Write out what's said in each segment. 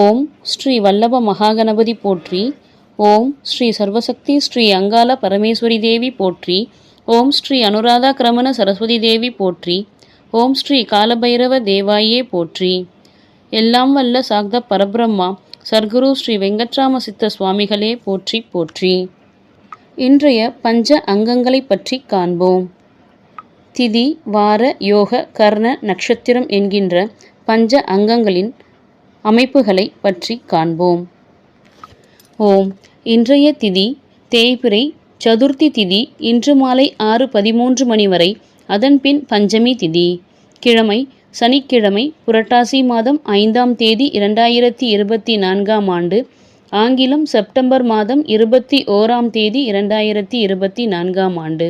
ஓம் ஸ்ரீ வல்லப மகாகணபதி போற்றி ஓம் ஸ்ரீ சர்வசக்தி ஸ்ரீ அங்காள பரமேஸ்வரி தேவி போற்றி ஓம் ஸ்ரீ அனுராதா கிரமண சரஸ்வதி தேவி போற்றி ஓம் ஸ்ரீ காலபைரவ தேவாயே போற்றி. எல்லாம் வல்ல சாக்த பரபிரம்மா சர்க்குரு ஸ்ரீ வெங்கட்ராம சித்த சுவாமிகளே போற்றி போற்றி. இன்றைய பஞ்ச அங்கங்களை பற்றி காண்போம். திதி வார யோக கர்ண நட்சத்திரம் என்கின்ற பஞ்ச அங்கங்களின் அமைப்புகளை பற்றி காண்போம். ஓம். இன்றைய திதி தேய்பிறை சதுர்த்தி திதி இன்று மாலை ஆறு பதிமூன்று மணி வரை அதன்பின் பஞ்சமி திதி. கிழமை சனிக்கிழமை புரட்டாசி மாதம் ஐந்தாம் தேதி இரண்டாயிரத்தி இருபத்தி நான்காம் ஆண்டு ஆங்கிலம் செப்டம்பர் மாதம் இருபத்தி ஓராம் தேதி இரண்டாயிரத்தி இருபத்தி நான்காம் ஆண்டு.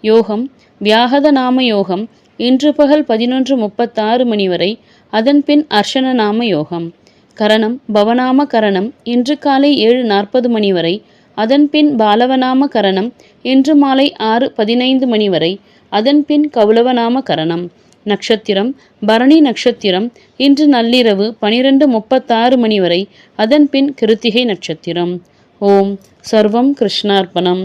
யோகம் வியாகத நாம யோகம் இன்று பகல் பதினொன்று முப்பத்தாறு மணி வரை அதன்பின் அர்ஷனநாம யோகம். கரணம் பவநாம கரணம் இன்று காலை ஏழு நாற்பது மணி வரை அதன்பின் பாலவநாம கரணம் இன்று மாலை ஆறு பதினைந்து மணி வரை அதன்பின் கௌலவநாம கரணம். நட்சத்திரம் பரணி நட்சத்திரம் இன்று நள்ளிரவு பனிரெண்டு முப்பத்தாறு மணி வரை அதன்பின் கிருத்திகை நட்சத்திரம். ஓம் சர்வம் கிருஷ்ணார்ப்பணம்